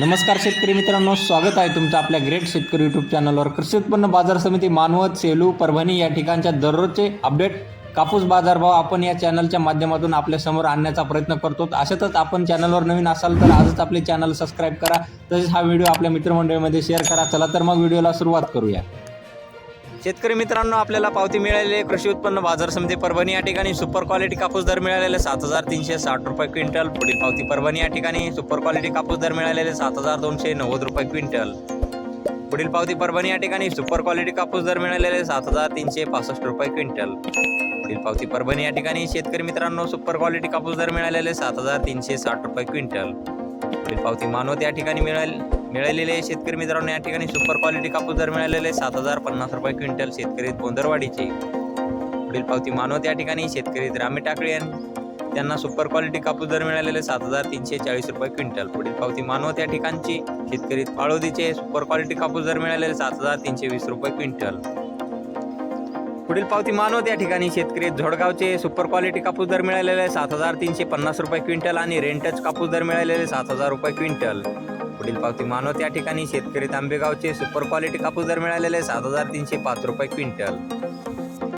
नमस्कार शेतकरी मित्रांनो स्वागत आहे तुमचं आपल्या ग्रेट शेतकरी युट्यूब चॅनलवर कृषी उत्पन्न बाजार समिती मानवत सेलू परभणी या ठिकाणच्या दररोजचे अपडेट कापूस बाजारभाव आपण या चॅनलच्या माध्यमातून आपल्यासमोर आणण्याचा प्रयत्न करतो. अशातच आपण चॅनलवर नवीन असाल तर आजच आपले चॅनल सबस्क्राईब करा. तसेच हा व्हिडिओ आपल्या मित्रमंडळीमध्ये शेअर करा. चला तर मग व्हिडिओला सुरुवात करूया. शेतकरी मित्रांनो आपल्याला पावती मिळालेली कृषी उत्पन्न बाजार समिती परभणी या ठिकाणी. सुपर क्वालिटी कापूस दर मिळालेले सात हजार तीनशे साठ रुपये क्विंटल. पुढील पावती परभणी या ठिकाणी. सुपर क्वालिटी कापूस दर मिळालेले सात हजार दोनशे नव्वद रुपये क्विंटल. पुढील पावती परभणी या ठिकाणी. सुपर क्वालिटी कापूस दर मिळालेले सात हजार तीनशे पासष्ट रुपये क्विंटल. पुढील पावती परभणी या ठिकाणी. शेतकरी मित्रांनो सुपर क्वालिटी कापूस दर मिळालेले सात हजार तीनशे साठ रुपये क्विंटल. पुढील पावती मानवत या ठिकाणी मिळाले मिळालेले शेतकरी मित्रांनो या ठिकाणी सुपर क्वालिटी कापूस दर मिळालेले सात हजार पन्नास रुपये क्विंटल शेतकरी गोंदरवाडीचे पुढील पावती मानवत या ठिकाणी. शेतकरी रामे टाकळे यांनी त्यांना सुपर क्वालिटी कापूस दर मिळालेले सात हजार तीनशे चाळीस रुपये क्विंटल. पुढील पावती मानवत या ठिकाणची. शेतकरी पाळोदीचे सुपर क्वालिटी कापूस दर मिळालेले सात हजार तीनशे वीस रुपये क्विंटल. पुढील पावती मानवत या ठिकाणी. शेतकरी झोडगावचे सुपर क्वालिटी कापूस दर मिळालेले सात हजार तीनशे पन्नास रुपये क्विंटल आणि रेंटच कापूस दर मिळालेले सात हजार रुपये क्विंटल. पुढील पावती मानव त्या ठिकाणी शेतकरी तांबेगावचे सुपर क्वालिटी कापूस दर मिळालेले सात हजार तीनशे पाच रुपये क्विंटल.